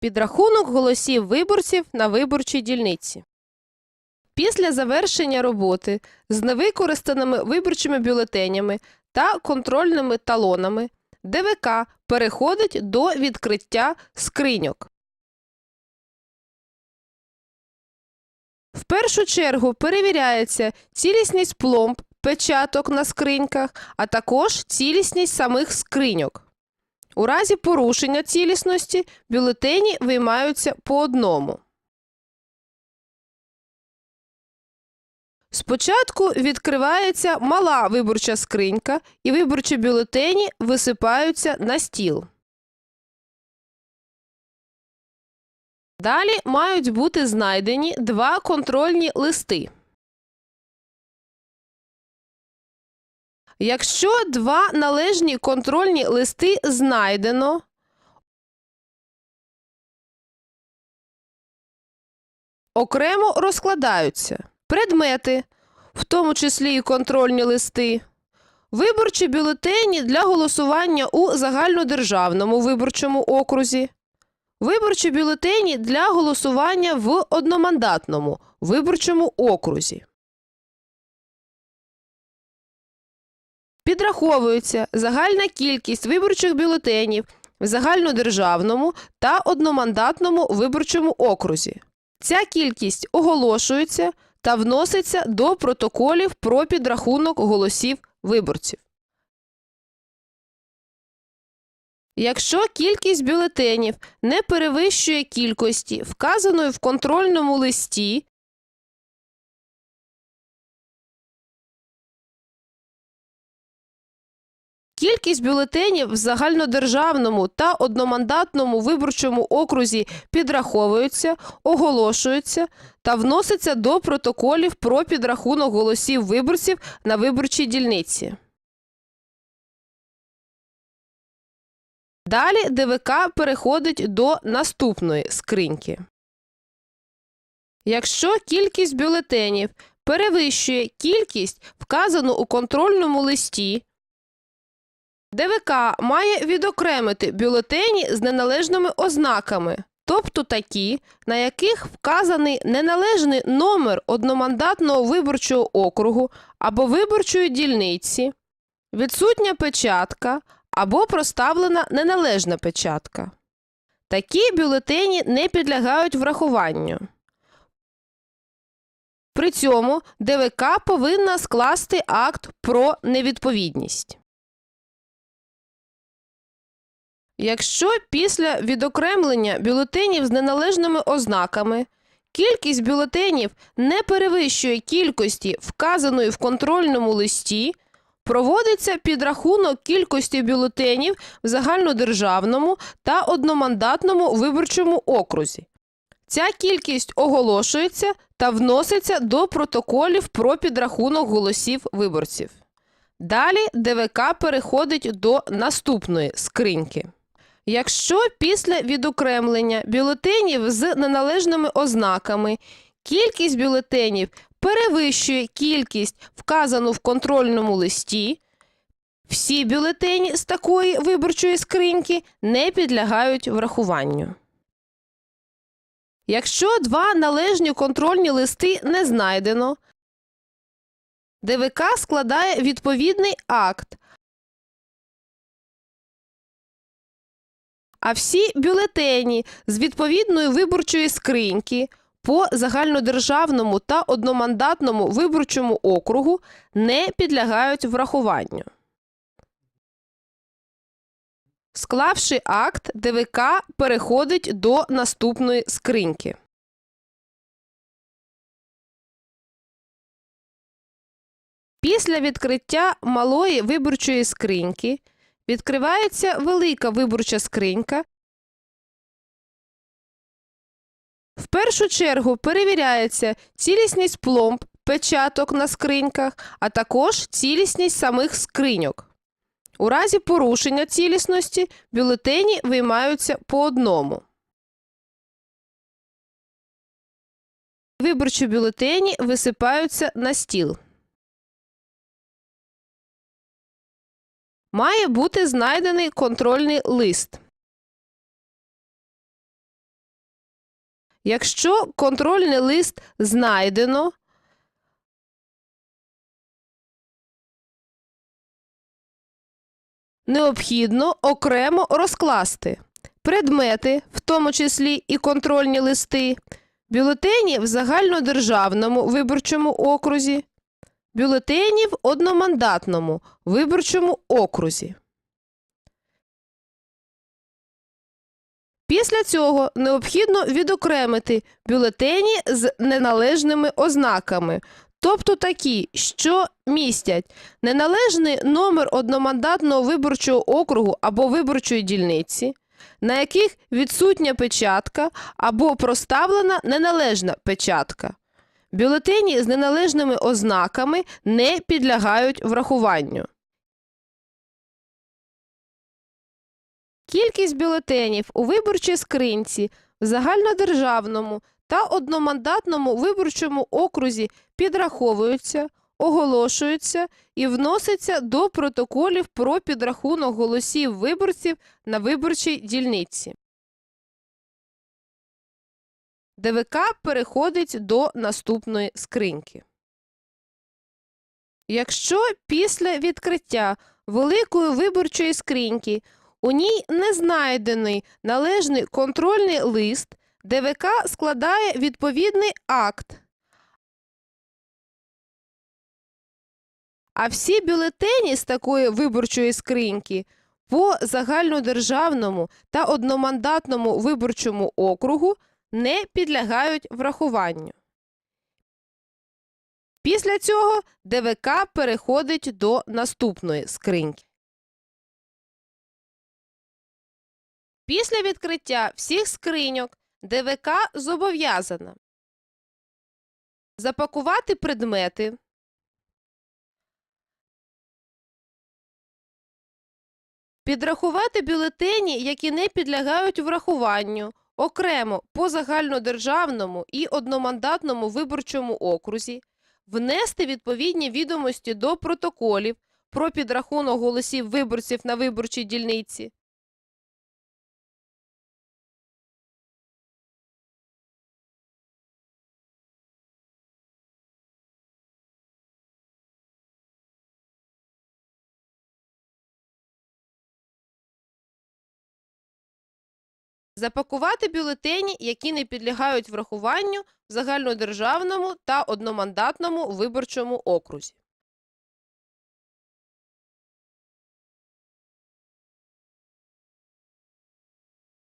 Підрахунок голосів виборців на виборчій дільниці. Після завершення роботи з невикористаними виборчими бюлетенями та контрольними талонами ДВК переходить до відкриття скриньок. В першу чергу перевіряється цілісність пломб, печаток на скриньках, а також цілісність самих скриньок. У разі порушення цілісності бюлетені виймаються по одному. Спочатку відкривається мала виборча скринька, і виборчі бюлетені висипаються на стіл. Далі мають бути знайдені два контрольні листи. Якщо два належні контрольні листи знайдено, окремо розкладаються предмети, в тому числі і контрольні листи, виборчі бюлетені для голосування у загальнодержавному виборчому окрузі, виборчі бюлетені для голосування в одномандатному виборчому окрузі. Підраховується загальна кількість виборчих бюлетенів в загальнодержавному та одномандатному виборчому окрузі. Ця кількість оголошується та вноситься до протоколів про підрахунок голосів виборців. Якщо кількість бюлетенів не перевищує кількості, вказаної в контрольному листі, Кількість бюлетенів в загальнодержавному та одномандатному виборчому окрузі підраховується, оголошується та вноситься до протоколів про підрахунок голосів виборців на виборчій дільниці. Далі ДВК переходить до наступної скриньки. Якщо кількість бюлетенів перевищує кількість, вказану у контрольному листі, ДВК має відокремити бюлетені з неналежними ознаками, тобто такі, на яких вказаний неналежний номер одномандатного виборчого округу або виборчої дільниці, відсутня печатка або проставлена неналежна печатка. Такі бюлетені не підлягають врахуванню. При цьому ДВК повинна скласти акт про невідповідність. Якщо після відокремлення бюлетенів з неналежними ознаками кількість бюлетенів не перевищує кількості, вказаної в контрольному листі, проводиться підрахунок кількості бюлетенів в загальнодержавному та одномандатному виборчому окрузі. Ця кількість оголошується та вноситься до протоколів про підрахунок голосів виборців. Далі ДВК переходить до наступної скриньки. Якщо після відокремлення бюлетенів з неналежними ознаками кількість бюлетенів перевищує кількість, вказану в контрольному листі, всі бюлетені з такої виборчої скриньки не підлягають врахуванню. Якщо два належні контрольні листи не знайдено, ДВК складає відповідний акт, а всі бюлетені з відповідної виборчої скриньки по загальнодержавному та одномандатному виборчому округу не підлягають врахуванню. Склавши акт, ДВК переходить до наступної скриньки. Після відкриття малої виборчої скриньки відкривається велика виборча скринька. В першу чергу перевіряється цілісність пломб, печаток на скриньках, а також цілісність самих скриньок. У разі порушення цілісності бюлетені виймаються по одному. Виборчі бюлетені висипаються на стіл. Має бути знайдений контрольний лист. Якщо контрольний лист знайдено, необхідно окремо розкласти предмети, в тому числі і контрольні листи, бюлетені в загальнодержавному виборчому окрузі, бюлетені в одномандатному виборчому окрузі. Після цього необхідно відокремити бюлетені з неналежними ознаками, тобто такі, що містять неналежний номер одномандатного виборчого округу або виборчої дільниці, на яких відсутня печатка або проставлена неналежна печатка. Бюлетені з неналежними ознаками не підлягають врахуванню. Кількість бюлетенів у виборчій скринці в загальнодержавному та одномандатному виборчому окрузі підраховуються, оголошуються і вносяться до протоколів про підрахунок голосів виборців на виборчій дільниці. ДВК переходить до наступної скриньки. Якщо після відкриття великої виборчої скриньки у ній не знайдений належний контрольний лист, ДВК складає відповідний акт. А всі бюлетені з такої виборчої скриньки по загальнодержавному та одномандатному виборчому округу не підлягають врахуванню. Після цього ДВК переходить до наступної скриньки. Після відкриття всіх скриньок ДВК зобов'язана запакувати предмети, підрахувати бюлетені, які не підлягають врахуванню, окремо по загальнодержавному і одномандатному виборчому окрузі, внести відповідні відомості до протоколів про підрахунок голосів виборців на виборчій дільниці, запакувати бюлетені, які не підлягають врахуванню в загальнодержавному та одномандатному виборчому окрузі.